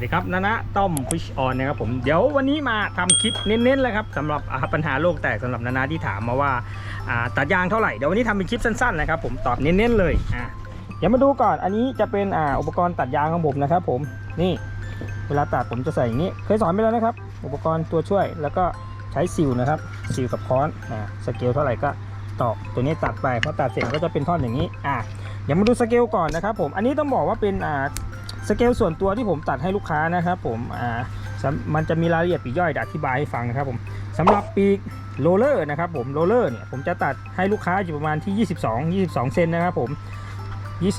วัสดีครับนานะต้อมฟิชออนนะครับผมเดี๋ยววันนี้มาทำคลิปเน้นๆเลยครับสำหรับปัญหาโลกแตกสำหรับนานาที่ถามมาว่าตัดยางเท่าไหร่เดี๋ยววันนี้ทำเป็นคลิปสั้นๆนะครับผมตอบเน้นๆเลยอ่าเดี๋ยวมาดูก่อนอันนี้จะเป็นอ่าอุปกรณ์ตัดยางของผมนะครับผมนี่เวลาตัดผมจะใส่อย่างนี้ เคยสอนไปแล้วนะครับ อุปกรณ์ตัวช่วยแล้วก็ใช้ซิลนะครับซิลกับค้อนอ่าสเกลเท่าไหร่ก็ตอกตัวนี้ตัดไปพอตัดเสร็จก็จะเป็นท่อนอย่างนี้อ่าเดี๋ยวมาดูสเกลก่อนนะครับผมอันนี้ต้องบอกว่าเป็นอ่า สเกลส่วนตัวที่ผมตัดให้ลูกค้านะครับผมอ่ามันจะมีรายละเอียดปีย่อยอธิบายให้ฟังนะครับผมสำหรับปีกโรเลอร์นะครับผมโรเลอร์เนี่ยผมจะตัดให้ลูกค้าอยู่ประมาณที่ 22 22 เซนนะครับผม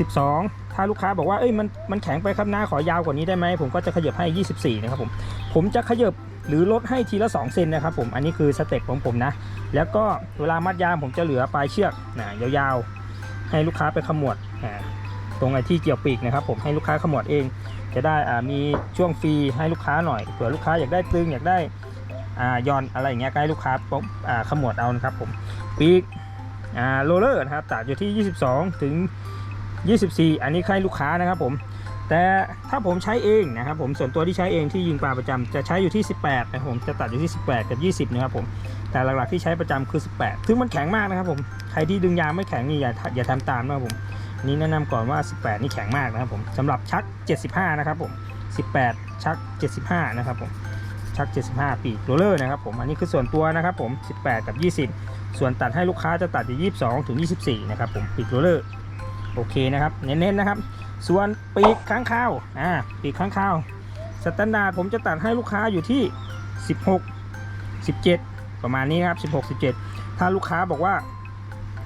22 ถ้าลูกค้าบอกว่าเอ้ยมันมันแข็งไปครับหน้าขอยาวกว่านี้ได้ไหมผมก็จะขยับให้ 24 นะครับผมผมจะขยับหรือลดให้ทีละ 2 เซนนะครับผมอันนี้คือสเต็ปของผมนะ แล้วก็เวลามัดยางผมจะเหลือปลายเชือกนะยาวๆ ให้ลูกค้าไปขมวดอ่า ตรงไอ้ที่เกี่ยวปีกนะครับผมให้ลูกค้าขมวดเอง จะได้อ่ามีช่วงฟรีให้ลูกค้าหน่อยเผื่อลูกค้าอยากได้ตึงอยากได้อ่าย่อนอะไรอย่างเงี้ยให้ลูกค้าปุ๊บอ่าขมวดเอานะครับผมปีกอ่าโรเลอร์นะครับตัดอยู่ที่ 22 ถึง 24 อันนี้ให้ลูกค้านะครับผมแต่ถ้าผมใช้เองนะครับผมส่วนตัวที่ใช้เองที่ยิงปลาประจำจะใช้อยู่ที่ 18นะครับผมจะตัดอยู่ที่ 18 กับ 20 นะครับผมแต่หลักๆที่ใช้ประจำคือ 18 ซึ่งมันแข็งมากนะครับผมใครที่ดึงยางไม่แข็งนี่อย่าอย่าทำตามนะครับผม นี่แนะนำก่อนว่า 18 นี่แข็งมากนะครับผมสำหรับชัก 75 นะครับผม 18 ชัก 75 นะครับผม ชัก 75 ปีกโรเลอร์นะครับผม อันนี้คือส่วนตัวนะครับผม 18 กับ 20 ส่วนตัดให้ลูกค้าจะตัดอยู่ 22 ถึง 24 นะครับผม ปีกโรเลอร์ โอเคนะครับ เน้นๆนะครับ ส่วนปีกค้างคาว อ่า ปีกค้างคาวสแตนดาร์ดผมจะตัดให้ลูกค้าอยู่ที่ 16 17 ประมาณนี้นะครับ 16 17 ถ้าลูกค้าบอกว่า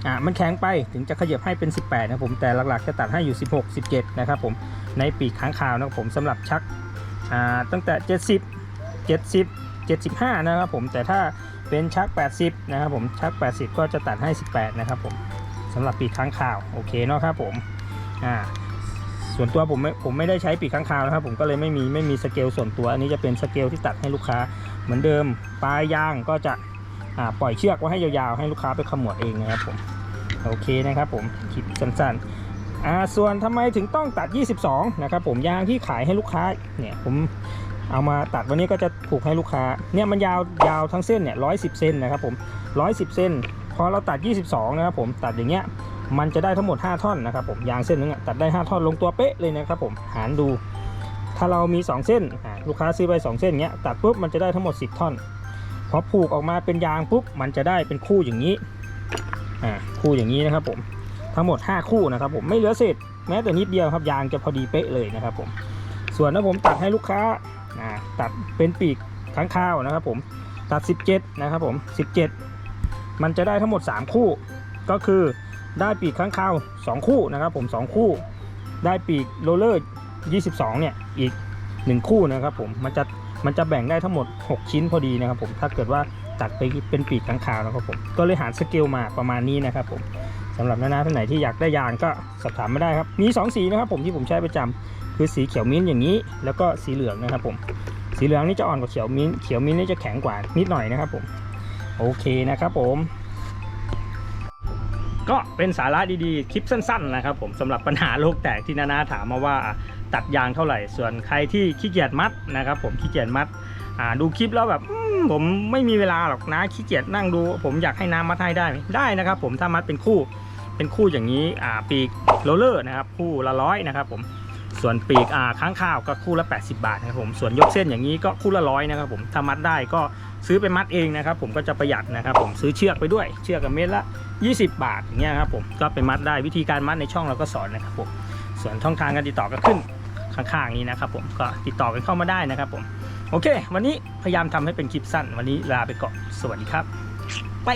อ่ามันแข็งไปถึงจะขยับให้เป็น 18 นะผมแต่หลักๆจะตัดให้อยู่ 16 17 นะครับผมในปีกค้างคาวนะครับผมสำหรับชักอ่าตั้งแต่ 70 70 75 นะครับผมแต่ถ้าเป็นชัก 80 นะครับผมชัก 80 ก็จะตัดให้ 18 นะครับผมสำหรับปีกค้างคาวโอเคเนาะครับผมอ่าส่วนตัวผมไม่ผมไม่ได้ใช้ปีกค้างคาวนะครับผมก็เลยไม่มีไม่มีสเกลส่วนตัวอันนี้จะเป็นสเกลที่ตัดให้ลูกค้าเหมือนเดิมปลายยางก็จะปล่อยเชือกไว้ให้ยาวๆให้ลูกค้าไปขมวดเองนะครับผม โอเคนะครับผมคลิปสั้นๆอ่าส่วนทำไมถึงต้องตัด 22 นะครับผมยางที่ขายให้ลูกค้าเนี่ยผมเอามาตัดวันนี้ก็จะผูกให้ลูกค้าเนี่ยมันยาวยาวทั้งเส้นเนี่ย110เซนนะครับผม110เซนพอเราตัด 22 นะครับผมตัดอย่างเงี้ยมันจะได้ทั้งหมด 5 ท่อนนะครับผมยางเส้นนึงอะตัดได้ 5 ท่อนลงตัวเป๊ะเลยนะครับผมหารดู ถ้าเรามี 2 เส้นลูกค้าซื้อไป 2 เส้นเงี้ยตัดปุ๊บมันจะได้ทั้งหมด 10 ท่อน พอผูกออกมาเป็นยางปุ๊บมันจะได้เป็นคู่อย่างนี้ อ่าคู่อย่างนี้นะครับผมทั้งหมด 5 คู่นะครับผมไม่เหลือเศษแม้แต่นิดเดียวครับยางจะพอดีเป๊ะเลยนะครับผมส่วนถ้าผมตัดให้ลูกค้าตัดเป็นปีกค้างคาวนะครับผมตัด 17 นะครับผม 17 มันจะได้ทั้งหมด 3 คู่ ก็คือได้ปีกค้างคาว 2 คู่นะครับผม 2 คู่ ได้ปีกโรลเลอร์ 22 เนี่ยอีก 1 คู่นะครับผมมันจะมันจะแบ่งได้ทั้งหมด 6 ชิ้นพอดีนะครับผมถ้าเกิดว่า ตัดไปเป็นปีกข้างคาวนะครับผมก็เลยหาสเกลมาประมาณนี้นะครับผมสำหรับนานาท่านไหนที่อยากได้ยางก็สอบถามมาได้ครับ มี 2 สีนะครับผมที่ผมใช้ประจำคือสีเขียวมิ้นท์อย่างนี้ แล้วก็สีเหลืองนะครับผมสีเหลืองนี่จะอ่อนกว่าเขียวมิ้นท์เขียวมิ้นท์นี่จะแข็งกว่านิดหน่อยนะครับผมโอเคนะครับผมก็เป็นสาระดีๆ คลิปสั้นๆนะครับผมสำหรับปัญหาโลกแตกที่นานาถามมาว่าตัดยางเท่าไหร่ ส่วนใครที่ขี้เกียจมัดนะครับผมขี้เกียจมัด อ่าดูคลิปแล้วแบบผมไม่มีเวลาหรอกนะขี้เกียจนั่งดู ผมอยากให้น้ำมัดให้ได้ไหมได้นะครับผมถ้ามัดเป็นคู่เป็นคู่อย่างนี้อ่าปีกโรลเลอร์นะครับคู่ละร้อยนะครับผมส่วนปีกอ่าค้างข้าวก็คู่ละ 80 บาทนะครับผมส่วนยกเส้นอย่างนี้ก็คู่ละร้อยนะครับผมถ้ามัดได้ก็ซื้อไปมัดเองนะครับผมก็จะประหยัดนะครับผมซื้อเชือกไปด้วยเชือกกับเม็ดละ 20 บาทอย่างเงี้ยครับผมก็ไปมัดได้วิธีการมัดในช่องเราก็สอนนะครับผมส่วนช่องทางการติดต่อก็ขึ้นข้างๆนี้นะครับผมก็ติดต่อกันเข้ามาได้นะครับผม โอเค วันนี้พยายามทำให้เป็นคลิปสั้น วันนี้ลาไปก่อน สวัสดีครับ ไป